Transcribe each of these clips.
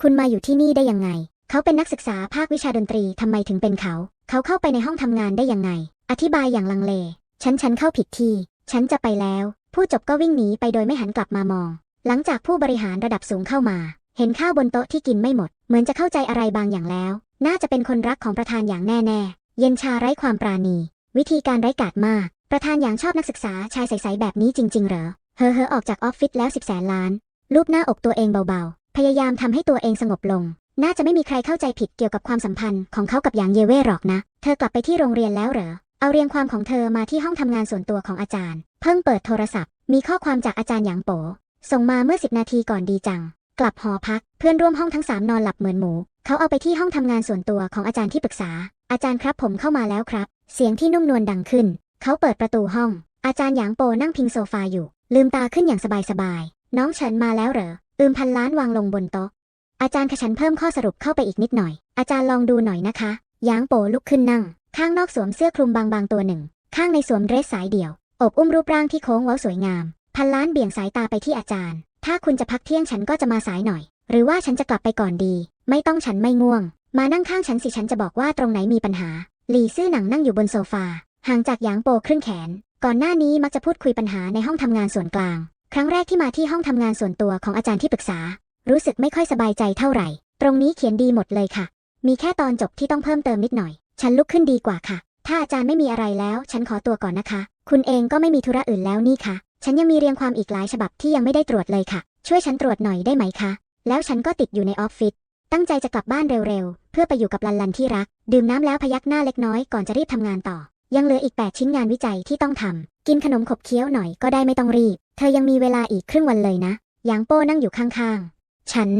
คุณมาอยู่ที่นี่ได้ยังไง เขาเป็นนักศึกษาภาควิชาดนตรีทำไมถึงเป็นเขา เขาเข้าไปในห้องทำงานได้ยังไง อธิบายอย่างลังเล ฉันฉันเข้าผิดที่ ฉันจะไปแล้ว ผู้จบก็วิ่งหนีไปโดยไม่หันกลับมามอง หลังจากผู้บริหารระดับสูงเข้ามา เห็นข้าวบนโต๊ะที่กินไม่หมด เหมือนจะเข้าใจอะไรบางอย่างแล้ว น่าจะเป็นคนรักของประธานอย่างแน่ๆ เย็นชาไร้ความปราณี วิธีการไร้กาจมาก ประธานอย่างชอบนักศึกษาชายใสๆแบบนี้จริง ๆ เหรอ เฮอเฮอออกจากออฟฟิศแล้วสิบแสนล้าน รูปหน้าอกตัวเองเบา พยายามทำให้ตัวเองสงบลง น่าจะไม่มีใครเข้าใจผิดเกี่ยวกับความสัมพันธ์ของเขากับหยางเยเว่หรอกนะ เธอกลับไปที่โรงเรียนแล้วเหรอ เอาเรียงความของเธอมาที่ห้องทำงานส่วนตัวของอาจารย์ เพิ่งเปิดโทรศัพท์ มีข้อความจากอาจารย์หยางโป ส่งมาเมื่อสิบนาทีก่อนดีจัง กลับหอพัก เพื่อนร่วมห้องทั้งสามนอนหลับเหมือนหมู เขาเอาไปที่ห้องทำงานส่วนตัวของอาจารย์ที่ปรึกษา อาจารย์ครับผมเข้ามาแล้วครับ เสียงที่นุ่มนวลดังขึ้น เขาเปิดประตูห้อง อาจารย์หยางโปนั่งพิงโซฟาอยู่ ลืมตาขึ้นอย่างสบายๆ น้องเฉินมาแล้วเหรอ อืมพันล้านวางลงบนโต๊ะ อาจารย์ขชันเพิ่มข้อสรุปเข้าไปอีกนิดหน่อย อาจารย์ลองดูหน่อยนะคะยางโปลุกขึ้นนั่ง ข้างนอกสวมเสื้อคลุมบางๆตัวหนึ่ง ข้างในสวมเดรสสายเดี่ยว อบอุ้มรูปร่างที่โค้งเว้าสวยงาม พันล้านเบี่ยงสายตาไปที่อาจารย์ ถ้าคุณจะพักเที่ยงฉันก็จะมาสายหน่อย หรือว่าฉันจะกลับไปก่อนดี ไม่ต้องฉันไม่ง่วง มานั่งข้างฉันสิฉันจะบอกว่าตรงไหนมีปัญหา หลี่ซื่อหนังนั่งอยู่บนโซฟา ห่างจากหยางโปครึ่งแขน ก่อนหน้านี้มักจะพูดคุยปัญหาในห้องทำงานส่วนกลาง ครั้งแรกที่มาที่ห้องทำงานส่วนตัวของอาจารย์ที่ปรึกษา รู้สึกไม่ค่อยสบายใจเท่าไหร่ ตรงนี้เขียนดีหมดเลยค่ะ มีแค่ตอนจบที่ต้องเพิ่มเติมนิดหน่อย ฉันลุกขึ้นดีกว่าค่ะ ถ้าอาจารย์ไม่มีอะไรแล้ว ฉันขอตัวก่อนนะคะ คุณเองก็ไม่มีธุระอื่นแล้วนี่ค่ะ ฉันยังมีเรียงความอีกหลายฉบับที่ยังไม่ได้ตรวจเลยค่ะ ช่วยฉันตรวจหน่อยได้ไหมคะ แล้วฉันก็ติดอยู่ในออฟฟิศ ตั้งใจจะกลับบ้านเร็วๆ เพื่อไปอยู่กับลันลันที่รัก ดื่มน้ำแล้วพยักหน้าเล็กน้อยก่อนจะรีบทำงานต่อ ยังเหลืออีก 8 ชิ้นงานวิจัยที่ต้องทำกินขนมขบเคี้ยวหน่อยก็ได้ไม่ต้องรีบ เธอยังมีเวลาอีกครึ่งวันเลยนะ หยางโป้นั่งอยู่ข้างๆ ฉัน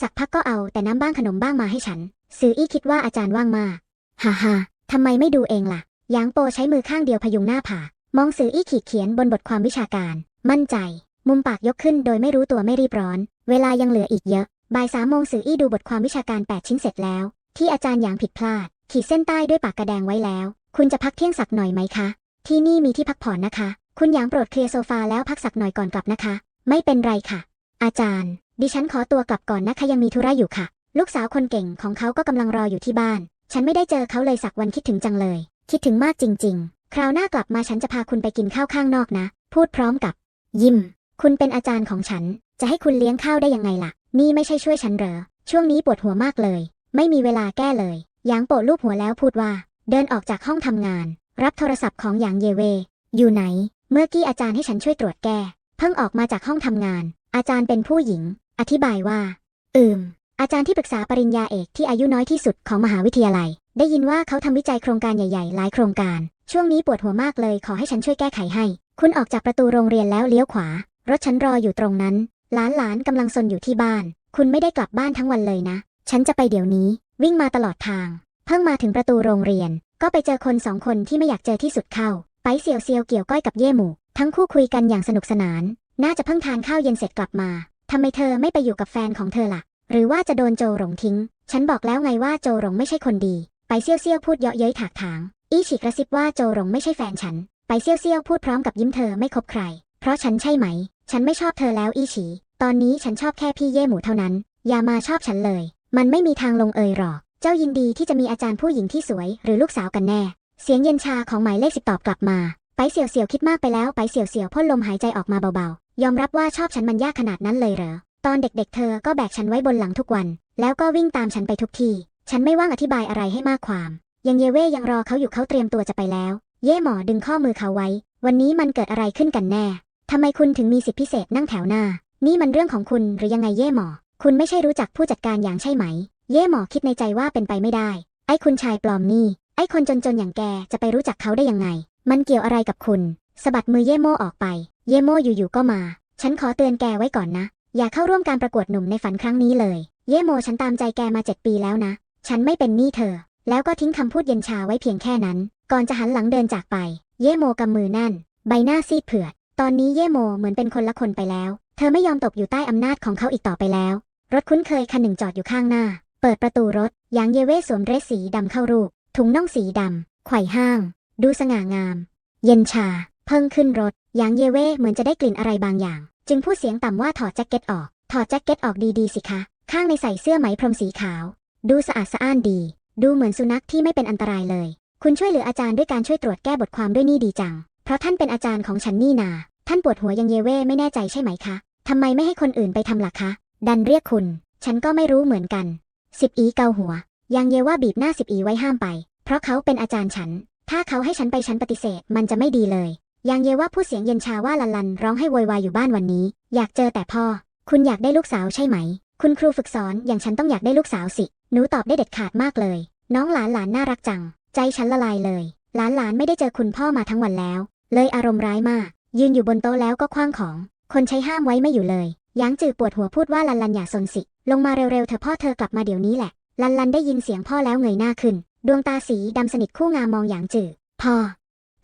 สักพักก็เอาแต่น้ำบ้างขนมบ้างมาให้ฉัน ซืออี้คิดว่าอาจารย์ว่างมากฮ่าฮ่าทำไมไม่ดูเองล่ะ หยางโปใช้มือข้างเดียวพยุงหน้าผา มองซืออี้ขีดเขียนบนบทความวิชาการ มั่นใจ มุมปากยกขึ้นโดยไม่รู้ตัวไม่รีบร้อน เวลายังเหลืออีกเยอะ บ่ายสามโมงสื่ออี้ดูบทความวิชาการ 8 ชิ้นเสร็จแล้ว ที่อาจารย์หยางผิดพลาด ขีดเส้นใต้ด้วยปากกระแดงไว้แล้ว คุณจะพักเที่ยงสักหน่อยไหมคะ ที่นี่มีที่พักผ่อนนะคะ คุณหยางโปรดเคลียร์โซฟาแล้วพักสักหน่อยก่อนกลับนะคะ ไม่เป็นไรค่ะ อาจารย์ ดิฉันขอตัวกลับก่อนนะคะยังมีธุระอยู่ค่ะ ลูกสาวคนเก่งของเขาก็กำลังรออยู่ที่บ้าน ฉันไม่ได้เจอเขาเลยสักวันคิดถึงจังเลย คิดถึงมากจริง ๆ คราวหน้ากลับมาฉันจะพาคุณไปกินข้าวข้างนอกนะ พูดพร้อมกับ ยิ้ม คุณเป็นอาจารย์ของฉัน จะให้คุณเลี้ยงข้าวได้ยังไงล่ะ นี่ไม่ใช่ช่วยฉันเหรอ ช่วงนี้ปวดหัวมากเลย ไม่มีเวลาแก้เลยหยางโปะลูบหัวแล้วพูดว่า เดินออกจากห้องทำงาน รับโทรศัพท์ของหยางเยเว อยู่ไหน เมื่อกี้อาจารย์ให้ฉันช่วยตรวจแก เพิ่งออกมาจากห้องทำงาน อาจารย์เป็นผู้หญิง อธิบายว่า อืม อาจารย์ที่ปรึกษาปริญญาเอกที่อายุน้อยที่สุดของมหาวิทยาลัย ได้ยินว่าเขาทำวิจัยโครงการใหญ่ๆ หลายโครงการ ช่วงนี้ปวดหัวมากเลยขอให้ฉันช่วยแก้ไขให้ คุณออกจากประตูโรงเรียนแล้วเลี้ยวขวา รถฉันรออยู่ตรงนั้น หลานหลานๆกำลังซนอยู่ที่บ้าน คุณไม่ได้กลับบ้านทั้งวันเลยนะ ฉันจะไปเดี๋ยวนี้ วิ่งมาตลอดทาง เพิ่งมาถึงประตูโรงเรียน ก็ไปเจอคนสองคนที่ไม่อยากเจอที่สุดเข้า ไปเสี่ยวเซียวเกี่ยวก้อยกับเย่หมู่ ทั้งคู่คุยกันอย่างสนุกสนาน น่าจะเพิ่งทานข้าวเย็นเสร็จกลับมาทำไมเธอไม่ไปอยู่กับแฟนของเธอล่ะ หรือว่าจะโดนโจหลงทิ้ง ฉันบอกแล้วไงว่าโจหลงไม่ใช่คนดี ไปเซี่ยวเซี่ยวพูดเยาะเย้ยถากถาง อี้ฉีกกระซิบว่าโจหลงไม่ใช่แฟนฉัน ไปเซี่ยวเซี่ยวพูดพร้อมกับยิ้มเธอไม่คบใคร เพราะฉันใช่ไหม ฉันไม่ชอบเธอแล้วอี้ฉี ตอนนี้ฉันชอบแค่พี่เย่หมูเท่านั้น อย่ามาชอบฉันเลย มันไม่มีทางลงเอยหรอก เจ้ายินดีที่จะมีอาจารย์ผู้หญิงที่สวย หรือลูกสาวกันแน่ เสียงเย็นชาของหมายเลขสิบตอบกลับมา ไปเสี่ยวเสี่ยวคิดมากไปแล้วไปเสี่ยวเสี่ยวพ่นลมหายใจออกมาเบาๆ ยอมรับว่าชอบฉันมันยากขนาดนั้นเลยเหรอ ตอนเด็กๆ เธอก็แบกฉันไว้บนหลังทุกวัน แล้วก็วิ่งตามฉันไปทุกที่ฉันไม่ว่างอธิบายอะไรให้มากความ ยังเยเว่ยังรอเขาอยู่เขาเตรียมตัวจะไปแล้ว เย่หมอดึงข้อมือเขาไว้ วันนี้มันเกิดอะไรขึ้นกันแน่ทำไมคุณถึงมีสิทธิพิเศษนั่งแถวหน้า นี่มันเรื่องของคุณหรือยังไงเย่หมอ คุณไม่ใช่รู้จักผู้จัดการอย่างใช่ไหม เย่หมอคิดในใจว่าเป็นไปไม่ได้ ไอ้คุณชายปลอมนี่ ไอ้คนจนๆอย่างแกจะไปรู้จักเขาได้ยังไง มันเกี่ยวอะไรกับคุณสะบัดมือเย่โมออกไป เย่โมอยู่ๆก็มา ฉันขอเตือนแกไว้ก่อนนะ อย่าเข้าร่วมการประกวดหนุ่มในฝันครั้งนี้เลย เย่โมฉันตามใจแกมาเจ็ดปีแล้วนะ ฉันไม่เป็นหนี้เธอ แล้วก็ทิ้งคำพูดเย็นชาไว้เพียงแค่นั้น ก่อนจะหันหลังเดินจากไป เย่โมกำมือแน่น ใบหน้าซีดเผือด ตอนนี้เย่โมเหมือนเป็นคนละคนไปแล้ว เธอไม่ยอมตกอยู่ใต้อำนาจของเขาอีกต่อไปแล้ว รถคุ้นเคยคันหนึ่งจอดอยู่ข้างหน้า เปิดประตูรถยางเยเว่สวมเดรสสีดำเข้ารูป ถุงน่องสีดำไขว่ห้าง ดูสง่างาม เย็นชา เพิ่งขึ้นรถ ยางเยเว่เหมือนจะได้กลิ่นอะไรบางอย่าง จึงพูดเสียงต่ำว่าถอดแจ็คเก็ตออก ถอดแจ็คเก็ตออกดีๆสิคะ ข้างในใส่เสื้อไหมพรมสีขาว ดูสะอาดสะอ้านดี ดูเหมือนสุนัขที่ไม่เป็นอันตรายเลย คุณช่วยเหลืออาจารย์ด้วยการช่วยตรวจแก้บทความด้วยนี่ดีจัง เพราะท่านเป็นอาจารย์ของฉันนี่นา ท่านปวดหัวยังเยเว่ไม่แน่ใจใช่ไหมคะทำไมไม่ให้คนอื่นไปทำล่ะคะ ดันเรียกคุณ ฉันก็ไม่รู้เหมือนกัน สิบอีเกาหัว ยังเยว่าบีบหน้าสิบอีไว้ห้ามไป เพราะเขาเป็นอาจารย์ฉัน ถ้าเขาให้ฉันไปฉันปฏิเสธมันจะไม่ดีเลย ยังเยว่าผู้เสียงเย็นชาว่าลันลันร้องให้โวยวายอยู่บ้านวันนี้ อยากเจอแต่พ่อ คุณอยากได้ลูกสาวใช่ไหม คุณครูฝึกสอนอย่างฉันต้องอยากได้ลูกสาวสิ หนูตอบได้เด็ดขาดมากเลย น้องหลานหลานน่ารักจัง ใจฉันละลายเลย หลานหลานไม่ได้เจอคุณพ่อมาทั้งวันแล้ว เลยอารมณ์ร้ายมาก ยืนอยู่บนโต๊ะแล้วก็คว้างของ คนใช้ห้ามไว้ไม่อยู่เลยยางจือปวดหัวพูดว่าลันลันอย่าสนสิ ลงมาเร็วๆเธอพ่อเธอกลับมาเดี๋ยวนี้แหละ ลันลันได้ยินเสียงพ่อแล้วเงยหน้าขึ้น ดวงตาสีดำสนิทคู่งามมองหยางจือพ่อ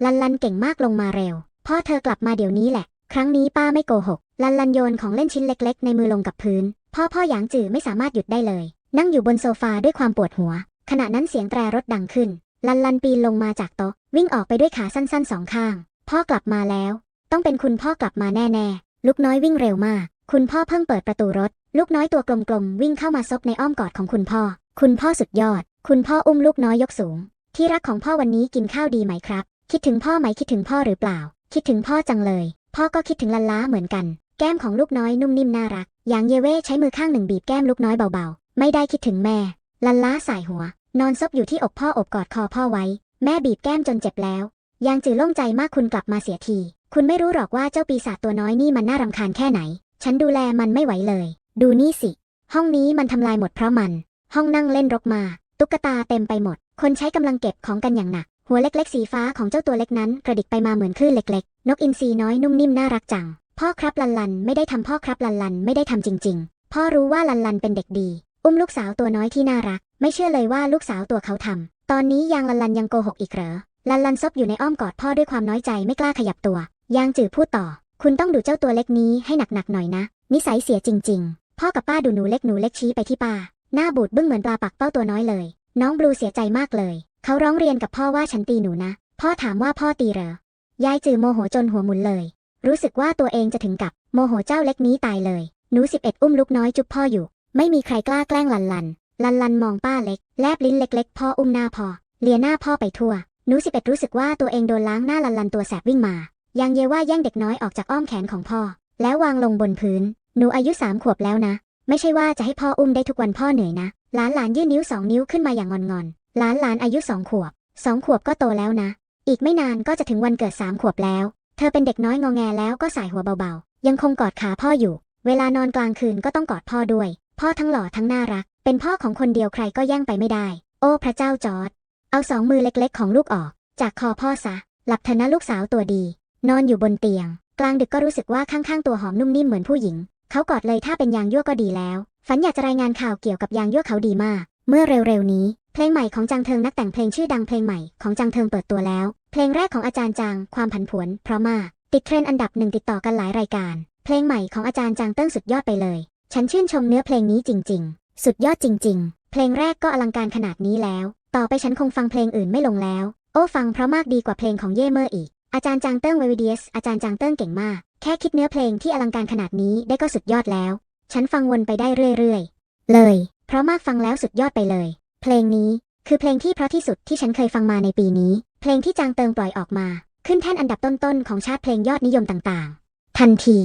ลันลันเก่งมากลงมาเร็ว พ่อเธอกลับมาเดี๋ยวนี้แหละ ครั้งนี้ป้าไม่โกหก ลันลันโยนของเล่นชิ้นเล็ก ๆ ในมือลงกับพื้น พ่อพ่อหยางจือไม่สามารถหยุดได้เลย นั่งอยู่บนโซฟาด้วยความปวดหัว ขณะนั้นเสียงแตรรถดังขึ้น ลันลันปีนลงมาจากโต๊ะ วิ่งออกไปด้วยขาสั้นๆสองข้าง พ่อกลับมาแล้ว ต้องเป็นคุณพ่อกลับมาแน่ๆ ลูกน้อยวิ่งเร็วมาก คุณพ่อเพิ่งเปิดประตูรถ ลูกน้อยตัวกลมๆวิ่งเข้ามาซบในอ้อมกอดของคุณพ่อ คุณพ่อสุดยอด คุณพ่ออุ้มลูกน้อยยกสูง ที่รักของพ่อวันนี้กินข้าวดีไหมครับ คิดถึงพ่อไหมคิดถึงพ่อหรือเปล่า คิดถึงพ่อจังเลย พ่อก็คิดถึงลันล้าเหมือนกัน แก้มของลูกน้อยนุ่มนิ่มน่ารัก อย่างเยเว่ใช้มือข้างหนึ่งบีบแก้มลูกน้อยเบาๆ ไม่ได้คิดถึงแม่ ลันล้าสายหัว นอนซบอยู่ที่อกพ่ออบกอดคอพ่อไว้ แม่บีบแก้มจนเจ็บแล้ว ยางจือโล่งใจมากคุณกลับมาเสียที คุณไม่รู้หรอกว่าเจ้าปีศาจตัวน้อยนี่มันน่ารำคาญแค่ไหน ฉันดูแลมันไม่ไหวเลย ดูนี่สิ ห้องนี้มันทำลายหมดเพราะมัน ห้องนั่งเล่นรกมา ตุ๊กตาเต็มไปหมด คนใช้กำลังเก็บของกันอย่างหนัก หัวเล็กๆ สีฟ้าของเจ้าตัวเล็กนั้น กระดิกไปมาเหมือนคลื่นเล็กๆ นกอินทรีน้อยนุ่มนิ่มน่ารักจัง พ่อครับลันลันไม่ได้ทำพ่อครับลันลันไม่ได้ทำจริง ๆ พ่อรู้ว่าลันลันเป็นเด็กดี อุ้มลูกสาวตัวน้อยที่น่ารัก ไม่เชื่อเลยว่าลูกสาวตัวเขาทำตอนนี้ยางลันลันยังโกหกอีกเหรอลันลันซบอยู่ในอ้อมกอดพ่อด้วยความน้อยใจไม่กล้าขยับตัวยางจือพูดต่อ คุณต้องดูเจ้าตัวเล็กนี้ให้หนักๆหน่อยนะ นิสัยเสียจริง ๆ พ่อกับป้าดูหนูเล็กหนูเล็กชี้ไปที่ป้า หน้าบูดบึ้งเหมือนปลาปักเป้าตัวน้อยเลย น้องบลูเสียใจมากเลย เขาร้องเรียนกับพ่อว่าฉันตีหนูนะ พ่อถามว่าพ่อตีเหรอยายจือโมโหจนหัวหมุนเลย รู้สึกว่าตัวเองจะถึงกับโมโหเจ้าเล็กนี้ตายเลย หนูสิบเอ็ดอุ้มลูกน้อยจุ๊บพ่ออยู่ ไม่มีใครกล้าแกล้งลันลัน ลันลันมองป้าเล็ก แลบลิ้นเล็กๆ พ่ออุ้มหน้าพ่อเลียหน้าพ่อไปทั่ว หนูสิบเอ็ดรู้สึกว่าตัวเองโดนล้างหน้าลันลันตัวแสบวิ่งมา ยังเยว่าแย่งเด็กน้อยออกจากอ้อมแขนของพ่อ แล้ววางลงบนพื้น หนูอายุสามขวบแล้วนะ ไม่ใช่ว่าจะให้พ่ออุ้มได้ทุกวันพ่อเหนื่อยนะหลานหลานยื่นนิ้วสองนิ้วขึ้นมาอย่างงอนๆหลานหลานอายุสองขวบสองขวบก็โตแล้วนะ อีกไม่นานก็จะถึงวันเกิดสามขวบแล้ว เธอเป็นเด็กน้อยงอแงแล้วก็สายหัวเบาๆ ยังคงกอดขาพ่ออยู่ เวลานอนกลางคืนก็ต้องกอดพ่อด้วย พ่อทั้งหล่อทั้งน่ารัก เป็นพ่อของคนเดียวใครก็แย่งไปไม่ได้ โอ้พระเจ้าจอร์ดเอาสองมือเล็กๆ ของลูกออก จากคอพ่อซะ หลับเถอะนะลูกสาวตัวดี นอนอยู่บนเตียง กลางดึกก็รู้สึกว่าข้างๆตัวหอมนุ่มนิ่มเหมือนผู้หญิง เขากอดเลยถ้าเป็นยางยั่วก็ดีแล้ว ฝันอยากจะรายงานข่าวเกี่ยวกับยางยั่วเขาดีมาก เมื่อเร็วๆนี้ เพลงใหม่ของจังเทิงนักแต่งเพลงชื่อดังเพลงใหม่ของจังเทิงเปิดตัวแล้ว เพลงแรกของอาจารย์จางความผันผวนเพราะมากติดเทรนด์อันดับหนึ่งติดต่อกันหลายรายการ เพลงใหม่ของอาจารย์จางเติ้งสุดยอดไปเลย ฉันชื่นชมเนื้อเพลงนี้จริง ๆ สุดยอดจริง ๆ เพลงแรกก็อลังการขนาดนี้แล้ว ต่อไปฉันคงฟังเพลงอื่นไม่ลงแล้ว โอ้ฟังเพราะมากดีกว่าเพลงของเย่เมอร์อีกอาจารย์จางเติ้งเววิเดียสอาจารย์จางเติ้งเก่งมาก แค่คิดเนื้อเพลงที่อลังการขนาดนี้ได้ก็สุดยอดแล้ว ฉันฟังวนไปได้เรื่อยๆ เลย เพราะมากฟังแล้วสุดยอดไปเลย เพลงนี้คือเพลงที่เพราะที่สุดที่ฉันเคยฟังมาในปีนี้ เพลงที่จางเติงปล่อยออกมา ขึ้นแท่นอันดับต้นๆของชาติเพลงยอดนิยมต่างๆ ทันที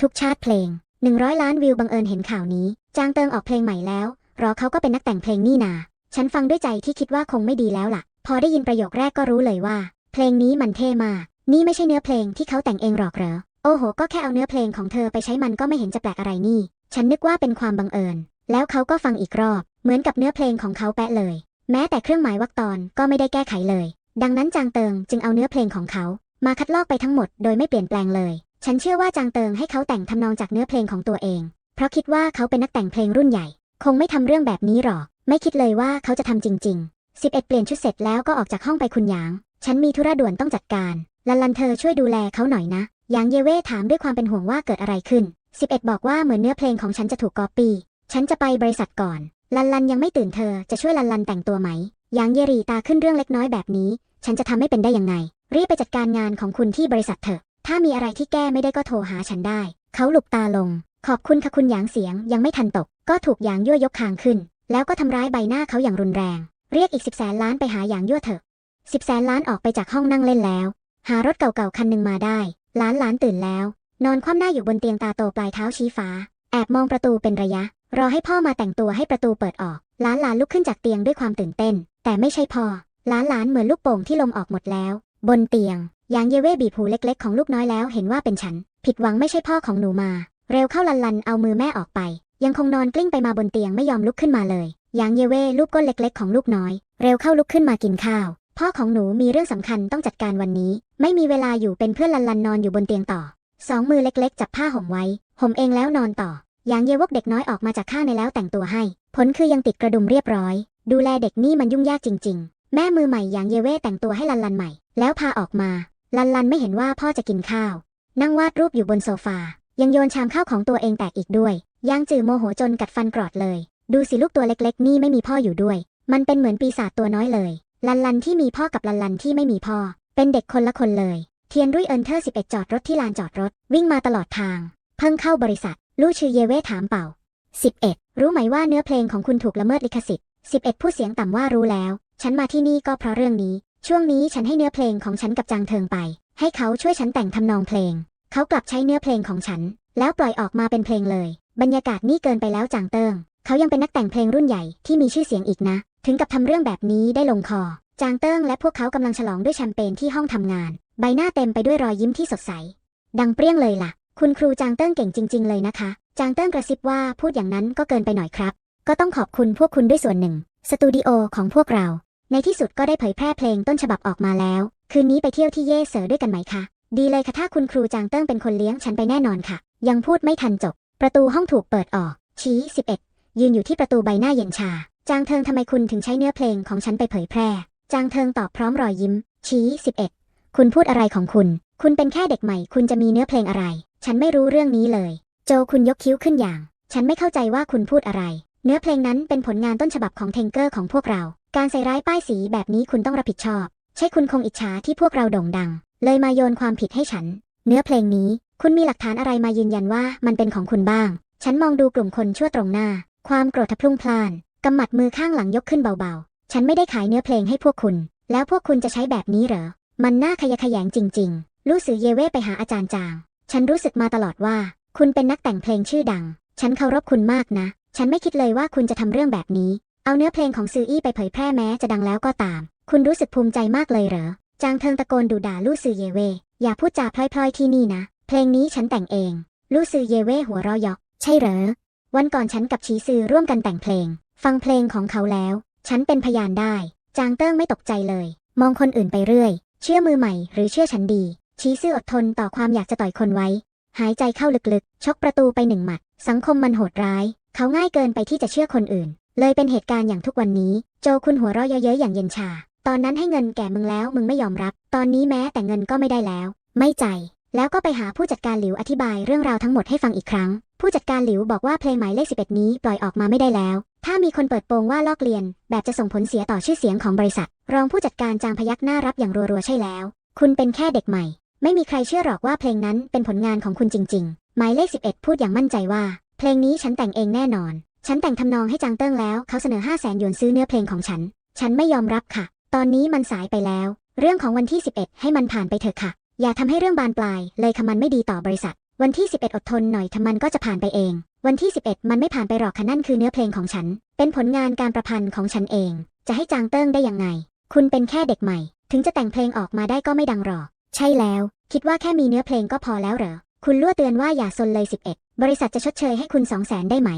ทุกชาติเพลง 100 ล้านวิวบังเอิญเห็นข่าวนี้ จางเติงออกเพลงใหม่แล้ว รอเขาก็เป็นนักแต่งเพลงนี่นา ฉันฟังด้วยใจที่คิดว่าคงไม่ดีแล้วล่ะ พอได้ยินประโยคแรกก็รู้เลยว่า เพลงนี้มันเท่มาก นี่ไม่ใช่เนื้อเพลงที่เขาแต่งเองหรอกเหรอ โอ้โห ก็แค่เอาเนื้อเพลงของเธอไปใช้มันก็ไม่เห็นจะแปลกอะไรนี่ ฉันนึกว่าเป็นความบังเอิญ แล้วเขาก็ฟังอีกรอบ เหมือนกับเนื้อเพลงของเขาแปะเลย แม้แต่เครื่องหมายวรรคตอนก็ไม่ได้แก้ไขเลย ดังนั้นจางเติงจึงเอาเนื้อเพลงของเขา มาคัดลอกไปทั้งหมดโดยไม่เปลี่ยนแปลงเลย ฉันเชื่อว่าจางเติงให้เขาแต่งทำนองจากเนื้อเพลงของตัวเอง เพราะคิดว่าเขาเป็นนักแต่งเพลงรุ่นใหญ่ คงไม่ทำเรื่องแบบนี้หรอก ไม่คิดเลยว่าเขาจะทำจริง ๆ 11 เปลี่ยนชุดเสร็จแล้วก็ออกจากห้องไปคุณหยาง ฉันมีธุระด่วนต้องจัดการ ลันลันเธอช่วยดูแลเขาหน่อยนะ หยางเยเว่ถามด้วยความเป็นห่วงว่าเกิดอะไรขึ้น 11 บอกว่าเหมือนเนื้อเพลงของฉันจะถูกก๊อปปี้ ฉันจะไปบริษัทก่อน ลันลันยังไม่ตื่นเธอ จะช่วยลันลันแต่งตัวไหม หยางเยรีตาขึ้นเรื่องเล็กน้อยแบบนี้ ฉันจะทำไม่เป็นได้ยังไง รีบไปจัดการงานของคุณที่บริษัทเถอะ ถ้ามีอะไรที่แก้ไม่ได้ก็โทรหาฉันได้ เขาหลุบตาลง ขอบคุณค่ะคุณหยางเสียงยังไม่ทันตก ก็ถูกหยางยั่วยกคางขึ้น แล้วก็ทำร้ายใบหน้าเขาอย่างรุนแรง เรียกอีกสิบแสนล้านไปหาหยางยั่วเถอะสิบแสนล้านออกไปจากห้องนั่งเล่นแล้ว หารถเก่าๆคันหนึ่งมาได้ หลานหลานตื่นแล้ว นอนคว่ำหน้าอยู่บนเตียงตาโตปลายเท้าชี้ฟ้า แอบมองประตูเป็นระยะ รอให้พ่อมาแต่งตัวให้ประตูเปิดออกหลานหลานลุกขึ้นจากเตียงด้วยความตื่นเต้น แต่ไม่ใช่พ่อหลานหลานเหมือนลูกโป่งที่ลมออกหมดแล้ว บนเตียงยางเยเว่บีบหูเล็ก ๆ ของลูกน้อยแล้วเห็นว่าเป็นฉัน ผิดหวังไม่ใช่พ่อของหนูมา เร็วเข้าลันลันเอามือแม่ออกไป ยังคงนอนกลิ้งไปมาบนเตียงไม่ยอมลุกขึ้นมาเลยยางเยเว่ลูกก้นเล็ก ๆ ของลูกน้อย เร็วเข้าลุกขึ้นมากินข้าว พ่อของหนูมีเรื่องสำคัญต้องจัดการวันนี้ ไม่มีเวลาอยู่เป็นเพื่อนลันลันนอนอยู่บนเตียงต่อ สองมือเล็กๆ จับผ้าห่มไว้ ห่มเองแล้วนอนต่อยางเยวกเด็กน้อยออกมาจากข้างในแล้วแต่งตัวให้ ผลคือยังติดกระดุมเรียบร้อย ดูแลเด็กนี่มันยุ่งยากจริง ๆ แม่มือใหม่ยางเยเว่แต่งตัวให้ลันลันใหม่ แล้วพาออกมา ลันลันไม่เห็นว่าพ่อจะกินข้าว นั่งวาดรูปอยู่บนโซฟา ยังโยนชามข้าวของตัวเองแตกอีกด้วยยางจือโมโหจนกัดฟันกรอดเลย ดูสิลูกตัวเล็กๆ นี่ไม่มีพ่ออยู่ด้วย มันเป็นเหมือนปีศาจตัวน้อยเลย ลันลันที่มีพ่อกับลันลันที่ไม่มีพ่อ เป็นเด็กคนละคนเลย เทียนรุ่ยเอินเทอร์ 11 จอดรถที่ลานจอดรถ วิ่งมาตลอดทาง เพิ่งเข้าบริษัท ลู่ชื่อเยเว่ถามเป่า 11 รู้ไหมว่าเนื้อเพลงของคุณถูกละเมิดลิขสิทธิ์ 11 ผู้เสียงต่ำว่ารู้แล้ว ฉันมาที่นี่ก็เพราะเรื่องนี้ ช่วงนี้ฉันให้เนื้อเพลงของฉันกับจางเทิงไป ให้เขาช่วยฉันแต่งทำนองเพลง เขากลับใช้เนื้อเพลงของฉัน แล้วปล่อยออกมาเป็นเพลงเลย บรรยากาศนี่เกินไปแล้วจางเติงเขายังเป็นนักแต่งเพลงรุ่นใหญ่ที่มีชื่อเสียงอีกนะ ถึงกับทำเรื่องแบบนี้ได้ลงคอ จางเติ้งและพวกเขากำลังฉลองด้วยแชมเปญที่ห้องทำงาน ใบหน้าเต็มไปด้วยรอยยิ้มที่สดใส ดังเปรี้ยงเลยล่ะ คุณครูจางเติ้งเก่งจริง ๆ เลยนะคะ จางเติ้งกระซิบว่าพูดอย่างนั้นก็เกินไปหน่อยครับ ก็ต้องขอบคุณพวกคุณด้วยส่วนหนึ่ง สตูดิโอของพวกเรา ในที่สุดก็ได้เผยแพร่เพลงต้นฉบับออกมาแล้ว คืนนี้ไปเที่ยวที่เย่เสอด้วยกันไหมคะ ดีเลยค่ะถ้าคุณครูจางเติ้งเป็นคนเลี้ยงฉันไปแน่นอนค่ะ ยังพูดไม่ทันจบ ประตูห้องถูกเปิดออก ชี้11ยืนอยู่ที่ประตูใบหน้าเย็นชา จางเทิงทำไมคุณถึงใช้เนื้อเพลงของฉันไปเผยแพร่ จางเทิงตอบพร้อมรอยยิ้ม ชี้11คุณพูดอะไรของคุณ คุณเป็นแค่เด็กใหม่ คุณจะมีเนื้อเพลงอะไร ฉันไม่รู้เรื่องนี้เลย โจคุณยกคิ้วขึ้นอย่าง ฉันไม่เข้าใจว่าคุณพูดอะไร เนื้อเพลงนั้นเป็นผลงานต้นฉบับของเทงเกอร์ของพวกเรา การใส่ร้ายป้ายสีแบบนี้คุณต้องรับผิดชอบ ใช่คุณคงอิจฉาที่พวกเราโด่งดัง เลยมาโยนความผิดให้ฉัน เนื้อเพลงนี้ คุณมีหลักฐานอะไรมายืนยันว่ามันเป็นของคุณบ้าง ฉันมองดูกลุ่มคนชั่วตรงหน้า ความโกรธทะพลุ่งพล่านกำหมัดมือข้างหลังยกขึ้นเบาๆ ฉันไม่ได้ขายเนื้อเพลงให้พวกคุณ แล้วพวกคุณจะใช้แบบนี้เหรอ มันน่าขยะแขยงจริง ๆ ลู่สือเยเว่ไปหาอาจารย์จาง ฉันรู้สึกมาตลอดว่า คุณเป็นนักแต่งเพลงชื่อดัง ฉันเคารพคุณมากนะ ฉันไม่คิดเลยว่าคุณจะทำเรื่องแบบนี้ เอาเนื้อเพลงของซืออี้ไปเผยแพร่แม้จะดังแล้วก็ตาม คุณรู้สึกภูมิใจมากเลยเหรอ จางเทิงตะโกนดูด่าลู่ซือเยเว่อย่าพูดจาพลอยๆที่นี่นะ เพลงนี้ฉันแต่งเอง ลู่ซือเยเว่หัวเราะยอก ใช่เหรอ วันก่อนฉันกับชีซือร่วมกันแต่งเพลง ฟังเพลงของเขาแล้ว ฉันเป็นพยานได้ จางเติ้งไม่ตกใจเลย มองคนอื่นไปเรื่อย เชื่อมือใหม่ หรือเชื่อฉันดี ชี้ซืออดทนต่อความอยากจะต่อยคนไว้ หายใจเข้าลึกๆ ชกประตูไปหนึ่งหมัด สังคมมันโหดร้าย เขาง่ายเกินไปที่จะเชื่อคนอื่น เลยเป็นเหตุการณ์อย่างทุกวันนี้ โจคุณหัวเราะเย้ยๆอย่างเย็นชา ตอนนั้นให้เงินแก่มึงแล้วมึงไม่ยอมรับ ตอนนี้แม้แต่เงินก็ไม่ได้แล้ว ไม่ใจ แล้วก็ไปหาผู้จัดการหลิวอธิบายเรื่องราวทั้งหมดให้ฟังอีกครั้ง ผู้จัดการหลิวบอกว่าเพลงหมายเลข11 นี้ปล่อยออกมาไม่ได้แล้ว ถ้ามีคนเปิดโปงว่าลอกเลียน แบบจะส่งผลเสียต่อชื่อเสียงของบริษัท รองผู้จัดการจางพยักหน้ารับอย่างรัวๆใช่แล้ว คุณเป็นแค่เด็กใหม่ ไม่มีใครเชื่อหรอกว่าเพลงนั้นเป็นผลงานของคุณจริง ๆ หมายเลข 11 พูดอย่างมั่นใจว่า เพลงนี้ฉันแต่งเองแน่นอน ฉันแต่งทำนองให้จางเติ้งแล้ว เขาเสนอ5 0 0แสนหยวนซื้อเนื้อเพลงของฉัน ฉันไม่ยอมรับค่ะ ตอนนี้มันสายไปแล้ว เรื่องของวันที่ 11 ให้มันผ่านไปเถอะค่ะ อย่าทำให้เรื่องบานปลาย เลยคำมันไม่ดีต่อบริษัท วันที่ 11 อดทนหน่อยทำมันก็จะผ่านไปเอง วันที่ 11 มันไม่ผ่านไปหรอกค่ะนั่นคือเนื้อเพลงของฉัน เป็นผลงานการประพันธ์ของฉันเอง จะให้จางเติ้งได้ยังไง คุณเป็นแค่เด็กใหม่ ถึงจะแต่งเพลงออกมาได้ก็ไม่ดังหรอก ใช่แล้ว คิดว่าแค่มีเนื้อเพลงก็พอแล้วเหรอ คุณลั่วเตือนว่าอย่าซนเลย 11 บริษัทจะชดเชยให้คุณ 2 0 0แสนได้ไหม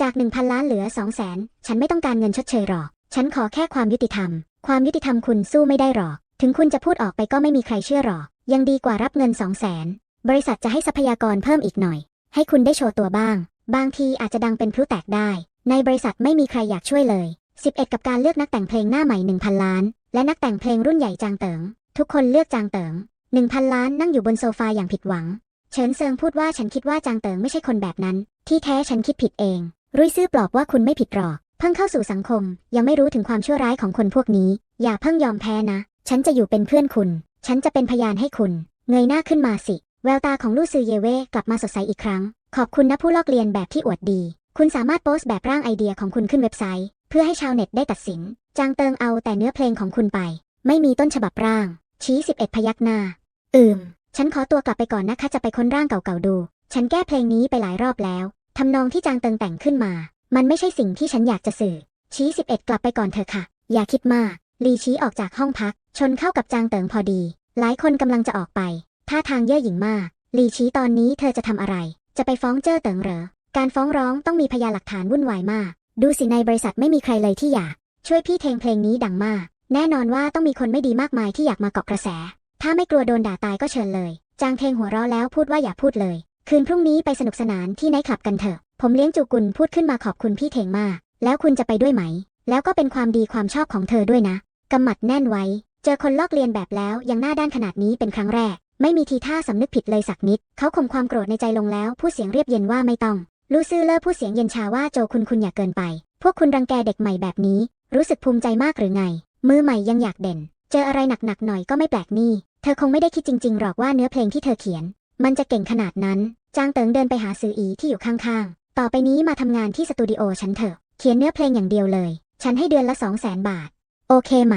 จาก 1,000 ล้านเหลือ 2 0 0แสนฉันไม่ต้องการเงินชดเชยหรอก ฉันขอแค่ความยุติธรรม ความยุติธรรมคุณสู้ไม่ได้หรอก ถึงคุณจะพูดออกไปก็ไม่มีใครเชื่อหรอก ยังดีกว่ารับเงิน 2 0 0แสนบริษัทจะให้ทรัพยากรเพิ่มอีกหน่อย ให้คุณได้โชว์ตัวบ้าง บางทีอาจจะดังเป็นพลุแตกได้ ในบริษัทไม่มีใครอยากช่วยเลย 11 กับการเลือกนักแต่งเพลงหน้าใหม่ 1,000 ล้าน และนักแต่งเพลงรุ่นใหญ่จางเติง ทุกคนเลือกจางเติง 1,000 ล้านนั่งอยู่บนโซฟาอย่างผิดหวัง เฉินเซิงพูดว่าฉันคิดว่าจางเติงไม่ใช่คนแบบนั้น ที่แท้ฉันคิดผิดเอง รุ่ยซื่อปลอบว่าคุณไม่ผิดหรอก เพิ่งเข้าสู่สังคม ยังไม่รู้ถึงความชั่วร้ายของคนพวกนี้ อย่าเพิ่งยอมแพ้นะ ฉันจะอยู่เป็นเพื่อนคุณ ฉันจะเป็นพยานให้คุณ เงยหน้าขึ้นมาสิ แววตาของลู่ซือเยเว่กลับมาสดใสอีกครั้ง ขอบคุณนะผู้ลอกเลียนแบบที่อวดดี คุณสามารถโพสต์แบบร่างไอเดียของคุณขึ้นเว็บไซต์ เพื่อให้ชาวเน็ตได้ตัดสิน จางเติงเอาแต่เนื้อเพลงของคุณไป ไม่มีต้นฉบับร่าง ชี้11พยักหน้า อืม ฉันขอตัวกลับไปก่อนนะคะจะไปค้นร่างเก่าๆดู ฉันแก้เพลงนี้ไปหลายรอบแล้วทำนองที่จางเติงแต่งขึ้นมา มันไม่ใช่สิ่งที่ฉันอยากจะสื่อ ชี้11กลับไปก่อนเถอะค่ะ อย่าคิดมาก ลีชี้ออกจากห้องพัก ชนเข้ากับจางเติงพอดี หลายคนกำลังจะออกไป ท่าทางเย่อหยิ่งมาก ลีชี้ตอนนี้เธอจะทำอะไร จะไปฟ้องเจ้อเติงเหรอ การฟ้องร้องต้องมีพยานหลักฐานวุ่นวายมาก ดูสิในบริษัทไม่มีใครเลยที่อยาก ช่วยพี่เทงเพลงนี้ดังมาก แน่นอนว่าต้องมีคนไม่ดีมากมายที่อยากมาเกาะกระแส ถ้าไม่กลัวโดนด่าตายก็เชิญเลย จางเทงหัวเราะแล้วพูดว่าอย่าพูดเลย คืนพรุ่งนี้ไปสนุกสนานที่ไนท์คลับกันเถอะ ผมเลี้ยงจูกุลพูดขึ้นมาขอบคุณพี่เทงมาก แล้วคุณจะไปด้วยไหม แล้วก็เป็นความดีความชอบของเธอด้วยนะกำหมัดแน่นไว้ เจอคนลอกเลียนแบบแล้วยังหน้าด้านขนาดนี้เป็นครั้งแรก ไม่มีทีท่าสำนึกผิดเลยสักนิด เขาข่มความโกรธในใจลงแล้วพูดเสียงเรียบเย็นว่าไม่ต้อง ลูซื่อเล่อพูดเสียงเย็นชาว่าโจคุณคุณอย่าเกินไป พวกคุณรังแกเด็กใหม่แบบนี้ รู้สึกภูมิใจมากหรือไง มือใหม่ยังอยากเด่น เจออะไรหนักๆหน่อยก็ไม่แปลกนี่ เธอคงไม่ได้คิดจริง ๆ หรอกว่าเนื้อเพลงที่เธอเขียน มันจะเก่งขนาดนั้น จางเติงเดินไปหาซืออีที่อยู่ข้างๆ ต่อไปนี้มาทำงานที่สตูดิโอฉันเถอะ เขียนเนื้อเพลงอย่างเดียวเลย ฉันให้เดือนละสองแสนบาท โอเคไหม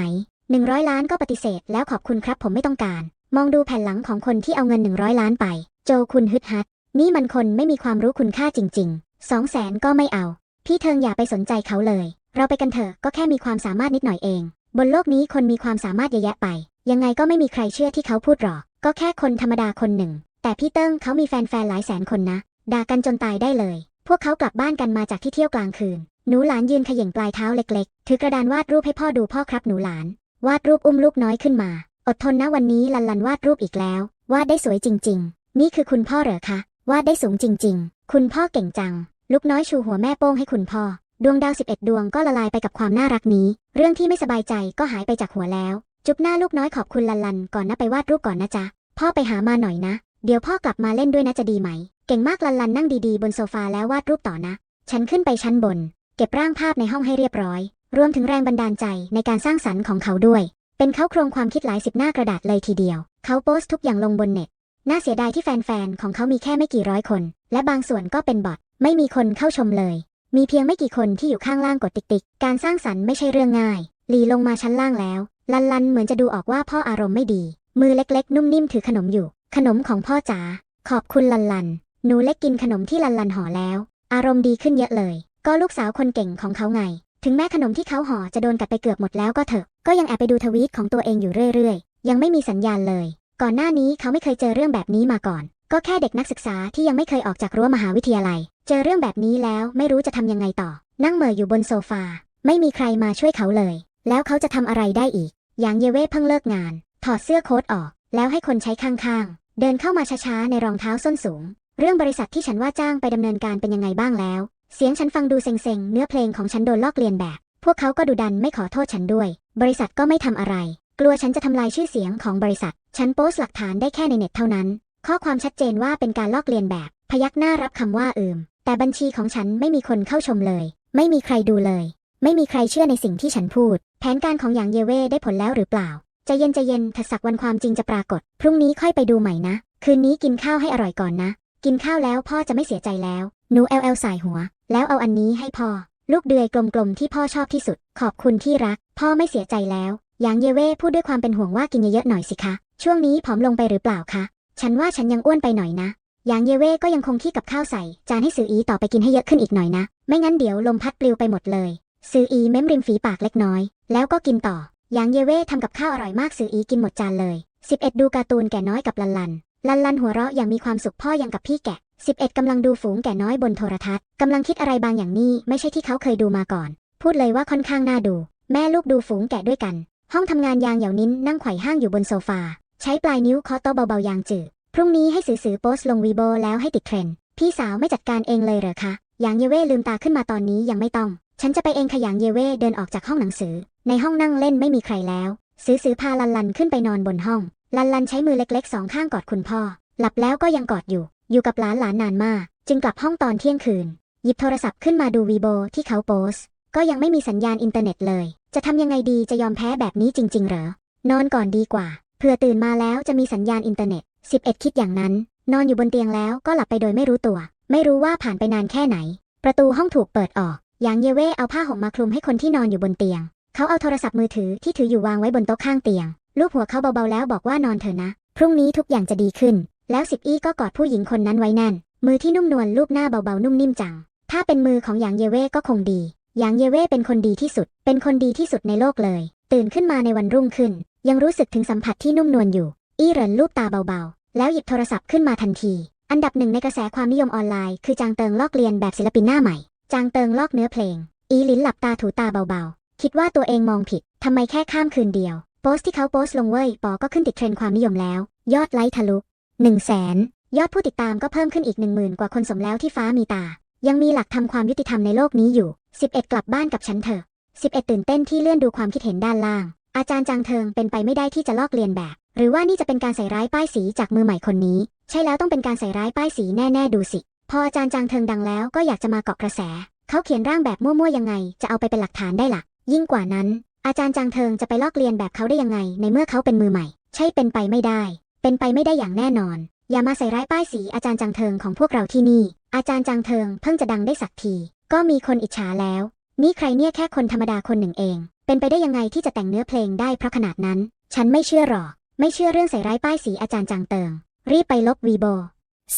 หนึ่งร้อยล้านก็ปฏิเสธ แล้วขอบคุณครับผมไม่ต้องการ มองดูแผ่นหลังของคนที่เอาเงินหนึ่งร้อยล้านไป โจคุณฮึดฮัด นี่มันคนไม่มีความรู้คุณค่าจริงๆสองแสนก็ไม่เอา พี่เทิงอย่าไปสนใจเขาเลย เราไปกันเถอะก็แค่มีความสามารถนิดหน่อยเอง บนโลกนี้คนมีความสามารถเยอะแยะไป ยังไงก็ไม่มีใครเชื่อที่เขาพูดหรอก ก็แค่คนธรรมดาคนหนึ่ง แต่พี่เติ้งเขามีแฟนๆหลายแสนคนนะด่ากันจนตายได้เลย พวกเขากลับบ้านกันมาจากที่เที่ยวกลางคืน หนูหลานยืนเขย่งปลายเท้าเล็กๆ ถือกระดานวาดรูปให้พ่อดูพ่อครับหนูหลาน วาดรูปอุ้มลูกน้อยขึ้นมา อดทนนะวันนี้ลันลันวาดรูปอีกแล้ว วาดได้สวยจริง ๆ นี่คือคุณพ่อเหรอคะ วาดได้สูงจริง ๆ คุณพ่อเก่งจัง ลูกน้อยชูหัวแม่โป้งให้คุณพ่อ ดวงดาว 11 ดวงก็ละลายไปกับความน่ารักนี้ เรื่องที่ไม่สบายใจก็หายไปจากหัวแล้ว จุ๊บหน้าลูกน้อยขอบคุณลันลันก่อนนะไปวาดรูปก่อนนะจ๊ะ พ่อไปหามาหน่อยนะ เดี๋ยวพ่อกลับมาเล่นด้วยนะจะดีไหม เก่งมากลันลันนั่งดีๆบนโซฟาแล้ววาดรูปต่อนะ ฉันขึ้นไปชั้นบน เก็บร่างภาพในห้องให้เรียบร้อย รวมถึงแรงบันดาลใจในการสร้างสรรค์ของเขาด้วย เป็นเขาโครงความคิดหลายสิบหน้ากระดาษเลยทีเดียว เขาโพสต์ทุกอย่างลงบนเน็ต น่าเสียดายที่แฟนๆ ของเขามีแค่ไม่กี่ร้อยคน และบางส่วนก็เป็นบอท ไม่มีคนเข้าชมเลย มีเพียงไม่กี่คนที่อยู่ข้างล่างกดติ๊กๆ การสร้างสรรค์ไม่ใช่เรื่องง่าย ลีลงมาชั้นล่างแล้ว ลันลันเหมือนจะดูออกว่าพ่ออารมณ์ไม่ดี มือเล็กๆ นุ่มนิ่มถือขนมอยู่ ขนมของพ่อจ๋า ขอบคุณลันลัน หนูเล็กกินขนมที่ลันลันห่อแล้ว อารมณ์ดีขึ้นเยอะเลย ก็ลูกสาวคนเก่งของเขาไง ถึงแม้ขนมที่เขาห่อจะโดนกัดไปเกือบหมดแล้วก็เถอะ ก็ยังแอบไปดูทวีตของตัวเองอยู่เรื่อยๆ ยังไม่มีสัญญาณเลย ก่อนหน้านี้เขาไม่เคยเจอเรื่องแบบนี้มาก่อน ก็แค่เด็กนักศึกษาที่ยังไม่เคยออกจากรั้วมหาวิทยาลัย เจอเรื่องแบบนี้แล้วไม่รู้จะทำยังไงต่อ นั่งเม่ออยู่บนโซฟา ไม่มีใครมาช่วยเขาเลย แล้วเขาจะทำอะไรได้อีก อย่างเยเว่เพิ่งเลิกงาน ถอดเสื้อโค้ทออก แล้วให้คนใช้ข้างๆ เดินเข้ามาช้าๆในรองเท้าส้นสูง เรื่องบริษัทที่ฉันว่าจ้างไปดำเนินการเป็นยังไงบ้างแล้ว เสียงฉันฟังดูเซ็งๆ เนื้อเพลงของฉันโดนลอกเลียนแบบ พวกเขาก็ดูดันไม่ขอโทษฉันด้วย บริษัทก็ไม่ทำอะไร กลัวฉันจะทำลายชื่อเสียงของบริษัท ฉันโพสต์หลักฐานได้แค่ในเน็ตเท่านั้น ข้อความชัดเจนว่าเป็นการลอกเลียนแบบ พยักหน้ารับคำว่าอืม แต่บัญชีของฉันไม่มีคนเข้าชมเลย ไม่มีใครดูเลย ไม่มีใครเชื่อในสิ่งที่ฉันพูด แผนการของหยางเยเว่ได้ผลแล้วหรือเปล่าใจเย็นใจเย็นถ้าสักวันความจริงจะปรากฏ พรุ่งนี้ค่อยไปดูใหม่นะ คืนนี้กินข้าวให้อร่อยก่อนนะ กินข้าวแล้วพ่อจะไม่เสียใจแล้ว หนูเอลเอลสายหัว แล้วเอาอันนี้ให้พ่อ ลูกเดือยกลมๆที่พ่อชอบที่สุด ขอบคุณที่รัก พ่อไม่เสียใจแล้วยางเยเว่พูดด้วยความเป็นห่วงว่ากินเยอะๆหน่อยสิคะ ช่วงนี้ผอมลงไปหรือเปล่าคะ ฉันว่าฉันยังอ้วนไปหน่อยนะยางเยเว่ก็ยังคงขี้กับข้าวใส่ จานให้ซืออีต่อไปกินให้เยอะขึ้นอีกหน่อยนะ ไม่งั้นเดี๋ยวลมพัดปลิวไปหมดเลยซืออีเม้มริมฝีปากเล็กน้อย แล้วก็กินต่อยางเยเว่ทำกับข้าวอร่อยมากซืออีกินหมดจานเลย 11 ดูการ์ตูนแก่น้อยกับลันลันลันลันหัวเราะอย่างมีความสุขพ่อยังกับพี่แกะ 11กำลังดูฝูงแก่น้อยบนโทรทัศน์กำลังคิดอะไรบางอย่างนี่ไม่ใช่ที่เขาเคยดูมาก่อน พูดเลยว่าค่อนข้างน่าดู แม่ลูกดูฝูงแกะด้วยกัน ห้องทำงานยางเหยานิ้นนั่งไขว่ห้างอยู่บนโซฟา ใช้ปลายนิ้วเคาะโต๊ะเบาๆยางจืดพรุ่งนี้ให้สื่อสื่อโพสต์ลงวีโบแล้วให้ติดเทรนด์พี่สาวไม่จัดการเองเลยเหรอคะหยางเยเว่ลืมตาขึ้นมาตอนนี้ยังไม่ต้อง ฉันจะไปเองขยางเยเว่เดินออกจากห้องหนังสือ ในห้องนั่งเล่นไม่มีใครแล้วสือสือพาลันลันขึ้นไปนอนบนห้อง ลันลันใช้มือเล็กๆสองข้างกอดคุณพ่อ หลับแล้วก็ยังกอดอยู่ อยู่กับหลานหลานนานมาก จึงกลับห้องตอนเที่ยงคืน หยิบโทรศัพท์ขึ้นมาดูวีโบที่เขาโพสก็ยังไม่มีสัญญาณอินเทอร์เน็ตเลย จะทำยังไงดีจะยอมแพ้แบบนี้จริง ๆ เหรอ นอนก่อนดีกว่าเผื่อตื่นมาแล้วจะมีสัญญาณอินเทอร์เน็ต 11 คิดอย่างนั้น นอนอยู่บนเตียงแล้วก็หลับไปโดยไม่รู้ตัว ไม่รู้ว่าผ่านไปนานแค่ไหน ประตูห้องถูกเปิดออกยางเยเว่เอาผ้าห่มมาคลุมให้คนที่นอนอยู่บนเตียง เขาเอาโทรศัพท์มือถือที่ถืออยู่วางไว้บนโต๊ะข้างเตียง ลูบหัวเขาเบาๆแล้วบอกว่านอนเถอะนะ พรุ่งนี้ทุกอย่างจะดีขึ้น แล้วสิบอี้ก็กอดผู้หญิงคนนั้นไว้แน่น มือที่นุ่มนวลลูบหน้าเบาๆนุ่มนิ่มจัง ถ้าเป็นมือของหยางเยเว่ก็คงดีหยางเยเว่เป็นคนดีที่สุด เป็นคนดีที่สุดในโลกเลย ตื่นขึ้นมาในวันรุ่งขึ้น ยังรู้สึกถึงสัมผัสที่นุ่มนวลอยู่ อี้เหรินลูบตาเบาๆ แล้วหยิบโทรศัพท์ขึ้นมาทันที อันดับหนึ่งในกระแสความนิยมออนไลน์คือจางเติงลอกเลียนแบบศิลปินหน้าใหม่ จางเติงลอกเนื้อเพลง อีลินหลับตาถูตาเบาๆ คิดว่าตัวเองมองผิดทำไมแค่ข้ามคืนเดียว โพสต์ที่เขาโพสต์ลงเว่ยปอก็ขึ้นติดเทรนด์ความนิยมแล้ว ยอดไลค์ทะลุ 1 0 0 0 0แสนยอดผู้ติดตามก็เพิ่มขึ้นอีก 1 0,000 กว่าคนสมแล้วที่ฟ้ามีตา ยังมีหลักทำความยุติธรรมในโลกนี้อยู่ 11 กลับบ้านกับฉันเถอะ 11 ตื่นเต้นที่เลื่อนดูความคิดเห็นด้านล่าง อาจารย์จางเทิงเป็นไปไม่ได้ที่จะลอกเลียนแบบ หรือว่านี่จะเป็นการใส่ร้ายป้ายสีจากมือใหม่คนนี้ ใช่แล้วต้องเป็นการใส่ร้ายป้ายสีแน่ๆดูสิ พออาจารย์จางเทิงดังแล้วก็อยากจะมาเกาะกระแส เขาเขียนร่างแบบมั่วๆยังไง จะเอาไปเป็นหลักฐานได้หล่ะยิ่งกว่านั้น อาจารย์จางเทิงจะไปลอกเลียนแบบเขาได้ยังไง ในเมื่อเขาเป็นมือใหม่ ใช่เป็นไปไม่ได้ เป็นไปไม่ได้อย่างแน่นอน อย่ามาใส่ร้ายป้ายสีอาจารย์จางเทิงของพวกเราที่นี่ อาจารย์จางเทิงเพิ่งจะดังได้สักที ก็มีคนอิจฉาแล้ว นี่ใครเนี่ยแค่คนธรรมดาคนหนึ่งเอง เป็นไปได้ยังไงที่จะแต่งเนื้อเพลงได้เพราะขนาดนั้น ฉันไม่เชื่อหรอก ไม่เชื่อเรื่องใส่ร้ายป้ายสีอาจารย์จางเติง รีบไปลบวีโบ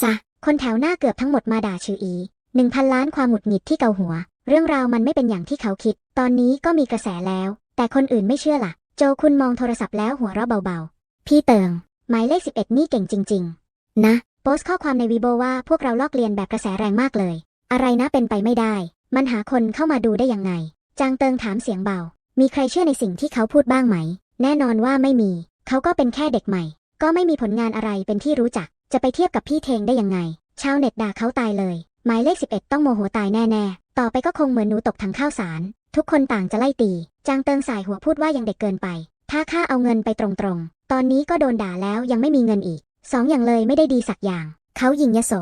ซะ คนแถวหน้าเกือบทั้งหมดมาด่าชื่ออีหนึ่งพันล้านความหงุดหงิดที่เกาหัว เรื่องราวมันไม่เป็นอย่างที่เขาคิด ตอนนี้ก็มีกระแสแล้ว แต่คนอื่นไม่เชื่อล่ะ โจคุณมองโทรศัพท์แล้วหัวเราะเบาๆ พี่เติง หมายเลข 11 นี่เก่งจริง ๆ นะ โพสต์ข้อความในวีโบว่าพวกเราลอกเลียนแบบกระแสแรงมากเลย อะไรนะเป็นไปไม่ได้ มันหาคนเข้ามาดูได้ยังไง จางเติงถามเสียงเบา มีใครเชื่อในสิ่งที่เขาพูดบ้างไหม แน่นอนว่าไม่มี เขาก็เป็นแค่เด็กใหม่ ก็ไม่มีผลงานอะไรเป็นที่รู้จัก จะไปเทียบกับพี่เทงได้ยังไง ชาวเน็ตด่าเขาตายเลย หมายเลข 11 ต้องโมโหตายแน่ๆ ต่อไปก็คงเหมือนหนูตกถังข้าวสาร ทุกคนต่างจะไล่ตี จางเติงสายหัวพูดว่ายังเด็กเกินไป ถ้าข้าเอาเงินไปตรง ตอนนี้ก็โดนด่าแล้วยังไม่มีเงินอีก สองอย่างเลยไม่ได้ดีสักอย่าง เขายิงยโส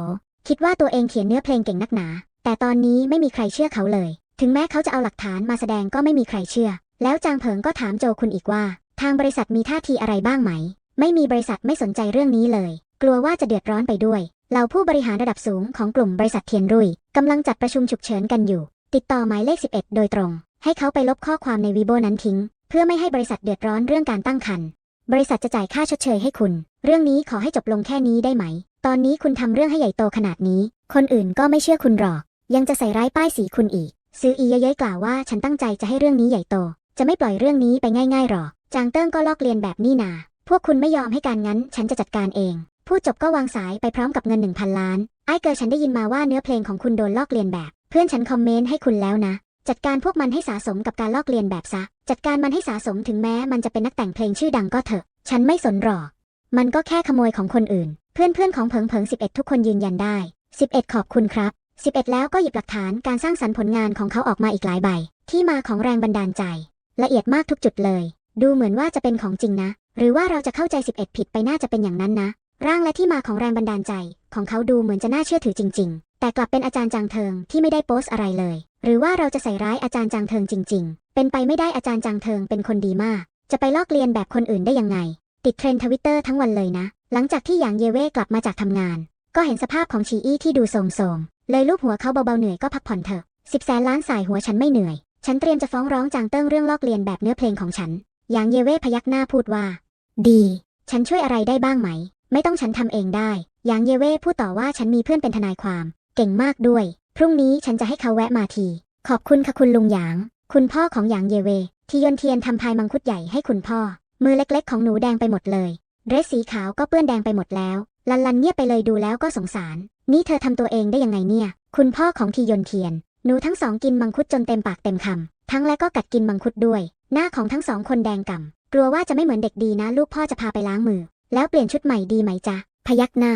คิดว่าตัวเองเขียนเนื้อเพลงเก่งนักหนา แต่ตอนนี้ไม่มีใครเชื่อเขาเลย ถึงแม้เขาจะเอาหลักฐานมาแสดงก็ไม่มีใครเชื่อ แล้วจางเผิงก็ถามโจคุณอีกว่า ทางบริษัทมีท่าทีอะไรบ้างไหม ไม่มีบริษัทไม่สนใจเรื่องนี้เลย กลัวว่าจะเดือดร้อนไปด้วย เหล่าผู้บริหารระดับสูงของกลุ่มบริษัทเทียนรุ่ยกำลังจัดประชุมฉุกเฉินกันอยู่ ติดต่อหมายเลข 11 โดยตรง ให้เขาไปลบข้อความในวีโบนั้นทิ้ง เพื่อไม่ให้บริษัทเดือดร้อนเรื่องการตั้งครรภ์ บริษัทจะจ่ายค่าชดเชยให้คุณ เรื่องนี้ขอให้จบลงแค่นี้ได้ไหม ตอนนี้คุณทำเรื่องให้ใหญ่โตขนาดนี้ คนอื่นก็ไม่เชื่อคุณหรอก ยังจะใส่ร้ายป้ายสีคุณอีก ซื้ออีเย้ยกล่าวว่าฉันตั้งใจจะให้เรื่องนี้ใหญ่โต จะไม่ปล่อยเรื่องนี้ไปง่ายๆหรอก จางเติ้งก็ลอกเลียนแบบนี้นา พวกคุณไม่ยอมให้การงั้น ฉันจะจัดการเอง พูดจบก็วางสายไปพร้อมกับเงิน1,000ล้าน ไอ้เกอฉันได้ยินมาว่าเนื้อเพลงของคุณโดนลอกเลียนแบบ เพื่อนฉันคอมเมนต์ให้คุณแล้วนะ จัดการพวกมันให้สะสมกับการลอกเลียนแบบซะ จัดการมันให้สะสมถึงแม้มันจะเป็นนักแต่งเพลงชื่อดังก็เถอะ ฉันไม่สนหรอก มันก็แค่ขโมยของคนอื่น เพื่อนๆของเผิงเผิง11ทุกคนยืนยันได้11ขอบคุณครับ11แล้วก็หยิบหลักฐานการสร้างสรรค์ผลงานของเขาออกมาอีกหลายใบ ที่มาของแรงบันดาลใจ ละเอียดมากทุกจุดเลย ดูเหมือนว่าจะเป็นของจริงนะ หรือว่าเราจะเข้าใจ11ผิดไปน่าจะเป็นอย่างนั้นนะ ร่างและที่มาของแรงบันดาลใจ ของเขาดูเหมือนจะน่าเชื่อถือจริง ๆ แต่กลับเป็นอาจารย์จางเทิงที่ไม่ได้โพสอะไรเลย หรือว่าเราจะใส่ร้ายอาจารย์จางเทิงจริง ๆ เป็นไปไม่ได้อาจารย์จางเทิงเป็นคนดีมาก จะไปลอกเลียนแบบคนอื่นได้ยังไง ติดเทรนด์ทวิตเตอร์ทั้งวันเลยนะ หลังจากที่หยางเยเว่กลับมาจากทำงาน ก็เห็นสภาพของชีอี้ที่ดูโทรมๆเลยลูบหัวเขาเบาๆเหนื่อยก็พักผ่อนเถอะสิบแสนล้านสายหัวฉันไม่เหนื่อย ฉันเตรียมจะฟ้องร้องจางเติ้งเรื่องลอกเลียนแบบเนื้อเพลงของฉันหยางเยเว่พยักหน้าพูดว่า ดี ฉันช่วยอะไรได้บ้างไหม ไม่ต้องฉันทำเองได้หยางเยเว่พูดต่อว่าฉันมีเพื่อนเป็นทนายความ เก่งมากด้วย พรุ่งนี้ฉันจะให้เขาแวะมาที ขอบคุณค่ะคุณลุงหยาง คุณพ่อของหยางเยเว ทียนเทียนทำพายมังคุดใหญ่ให้คุณพ่อ มือเล็กๆ ของหนูแดงไปหมดเลย เดรสสีขาวก็เปื้อนแดงไปหมดแล้ว ลันลันเงียบไปเลยดูแล้วก็สงสาร นี่เธอทำตัวเองได้ยังไงเนี่ย คุณพ่อของทียนเทียน หนูทั้งสองกินมังคุดจนเต็มปากเต็มคำทั้งและก็กัดกินมังคุดด้วย หน้าของทั้งสองคนแดงก่ำกลัวว่าจะไม่เหมือนเด็กดีนะ ลูกพ่อจะพาไปล้างมือ แล้วเปลี่ยนชุดใหม่ดีไหมจ๊ะพยักหน้า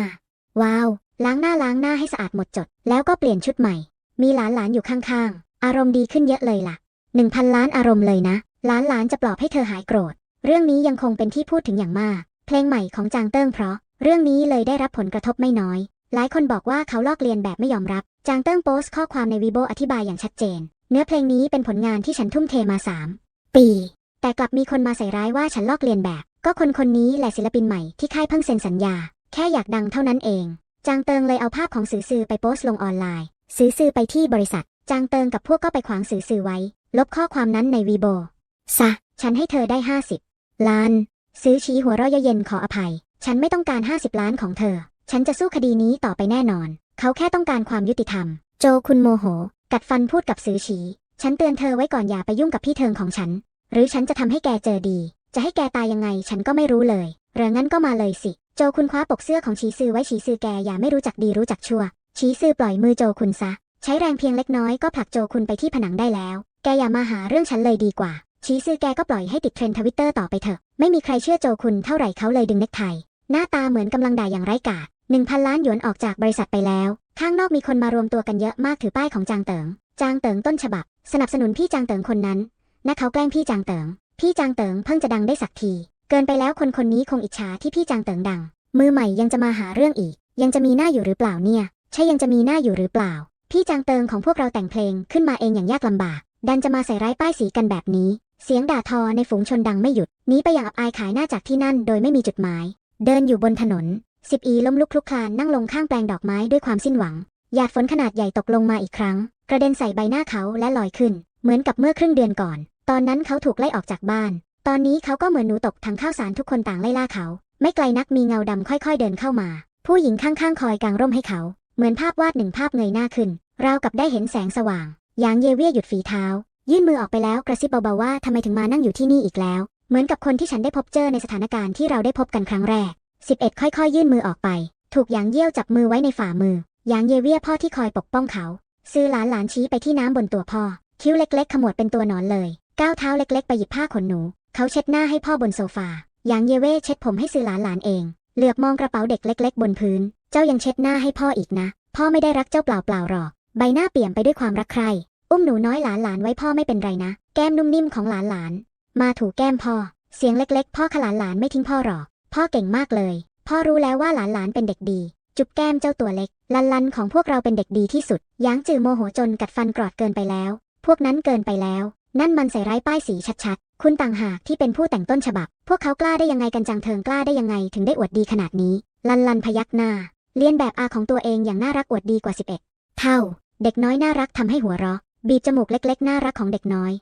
ว้าว ล้างหน้าล้างหน้าให้สะอาดหมดจด แล้วก็เปลี่ยนชุดใหม่ มีหลานหลานอยู่ข้างๆ อารมณ์ดีขึ้นเยอะเลยล่ะหนึ่งพันล้านอารมณ์เลยนะ หลานหลานจะปลอบให้เธอหายโกรธ เรื่องนี้ยังคงเป็นที่พูดถึงอย่างมาก เพลงใหม่ของจางเติ้งเพราะ เรื่องนี้เลยได้รับผลกระทบไม่น้อย หลายคนบอกว่าเขาลอกเลียนแบบไม่ยอมรับ จางเติ้งโพสต์ข้อความในวีโบอธิบายอย่างชัดเจน เนื้อเพลงนี้เป็นผลงานที่ฉันทุ่มเทมา3ปี แต่กลับมีคนมาใส่ร้ายว่าฉันลอกเลียนแบบ ก็คนคนนี้แหละศิลปินใหม่ที่ค่ายเพิ่งเซ็นสัญญา แค่อยากดังเท่านั้นเอง จางเติงเลยเอาภาพของสือซือไปโพสต์ลงออนไลน์ซื้อซือไปที่บริษัท จางเติงกับพวกก็ไปขวางซื้อซือไว้ ลบข้อความนั้นในวีโบซะ ฉันให้เธอได้ 50 ล้าน ซื้อชี้หัวเราะเยาะเย็นขออภัย ฉันไม่ต้องการ 50 ล้านของเธอ ฉันจะสู้คดีนี้ต่อไปแน่นอน เขาแค่ต้องการความยุติธรรม โจคุณโมโห กัดฟันพูดกับซื้อฉีฉันเตือนเธอไว้ก่อนอย่าไปยุ่งกับพี่เทิงของฉัน หรือฉันจะทำให้แกเจอดี จะให้แกตายยังไงฉันก็ไม่รู้เลยเรืองั้นก็มาเลยสิ โจคุณคว้าปกเสื้อของชีซือไว้ชีซือแกอย่าไม่รู้จักดีรู้จักชั่ว ชีซือปล่อยมือโจคุณซะ ใช้แรงเพียงเล็กน้อยก็ผลักโจคุณไปที่ผนังได้แล้ว แกอย่ามาหาเรื่องฉันเลยดีกว่า ชีซือแกก็ปล่อยให้ติดเทรนด์ทวิตเตอร์ต่อไปเถอะ ไม่มีใครเชื่อโจคุณเท่าไหร่เขาเลยดึงเน็กไทหน้าตาเหมือนกำลังด่าอย่างไร้กาหนึ่งพันล้านหยวนออกจากบริษัทไปแล้ว ข้างนอกมีคนมารวมตัวกันเยอะมากถือป้ายของจางเติง จางเติงต้นฉบับ สนับสนุนพี่จางเติงคนนั้นนะเขาแกล้งพี่จางเติง พี่จางเติงเพิ่งจะดังได้สักที เกินไปแล้วคนคนนี้คงอิจฉาที่พี่จางเติงดัง มือใหม่ยังจะมาหาเรื่องอีก ยังจะมีหน้าอยู่หรือเปล่าเนี่ย ใช่ยังจะมีหน้าอยู่หรือเปล่า พี่จางเติงของพวกเราแต่งเพลงขึ้นมาเองอย่างยากลำบาก ดันจะมาใส่ร้ายป้ายสีกันแบบนี้ เสียงด่าทอในฝูงชนดังไม่หยุดหนีไปอย่างอับอายขายหน้าจากที่นั่นโดยไม่มีจุดหมาย เดินอยู่บนถนนสิบอีล้มลุกคลุกคลานนั่งลงข้างแปลงดอกไม้ด้วยความสิ้นหวัง หยาดฝนขนาดใหญ่ตกลงมาอีกครั้ง กระเด็นใส่ใบหน้าเขาและลอยขึ้น เหมือนกับเมื่อครึ่งเดือนก่อน ตอนนั้นเขาถูกไล่ออกจากบ้าน ตอนนี้เขาก็เหมือนหนูตกถังข้าวสารทุกคนต่างไล่ล่าเขา ไม่ไกลนักมีเงาดำค่อยๆเดินเข้ามา ผู้หญิงข้างๆคอยกางร่มให้เขา เหมือนภาพวาดหนึ่งภาพเงยหน้าขึ้น ราวกับได้เห็นแสงสว่าง ยางเยเวียหยุดฝีเท้า ยื่นมือออกไปแล้วกระซิบเบาๆว่าทำไมถึงมานั่งอยู่ที่นี่อีกแล้ว เหมือนกับคนที่ฉันได้พบเจอในสถานการณ์ที่เราได้พบกันครั้งแรก 11 ค่อยๆ ยื่นมือออกไป ถูกยางเยี่ยวจับมือไว้ในฝ่ามือ ยางเยเวียพ่อที่คอยปกป้องเขาซื้อหลานหลานชี้ไปที่น้ำบนตัวพ่อ คิ้วเล็กๆ ขมวดเป็นตัวหนอนเลย ก้าวเท้าเล็กๆ ไปหยิบผ้าขนหนู เขาเช็ดหน้าให้พ่อบนโซฟา หยางเยเว่เช็ดผมให้ซื้อหลานหลานเอง เหลือบมองกระเป๋าเด็กเล็ก ๆ บนพื้น เจ้ายังเช็ดหน้าให้พ่ออีกนะ พ่อไม่ได้รักเจ้าเปล่าๆหรอก ใบหน้าเปี่ยมไปด้วยความรักใคร่ อุ้มหนูน้อยหลานหลานไว้พ่อไม่เป็นไรนะ แก้มนุ่มนิ่มของหลานหลาน มาถูแก้มพ่อ เสียงเล็ก ๆ พ่อขลานหลานไม่ทิ้งพ่อหรอก พ่อเก่งมากเลย พ่อรู้แล้วว่าหลานหลานเป็นเด็กดี จุบแก้มเจ้าตัวเล็ก ลันลันของพวกเราเป็นเด็กดีที่สุด หยางจือโมโหจนกัดฟันกรอดเกินไปแล้ว พวกนั้นเกินไปแล้ว นั่นมันใส่ร้ายป้ายสีชัด คุณต่างหากที่เป็นผู้แต่งต้นฉบับ พวกเขากล้าได้ยังไงกันจังเทิงกล้าได้ยังไงถึงได้อวดดีขนาดนี้ ลันลันพยักหน้า เลียนแบบอาของตัวเองอย่างน่ารักอวดดีกว่า 11 เท่า เด็กน้อยน่ารักทำให้หัวเราะ บีบจมูกเล็กๆ น่ารักของเด็กน้อย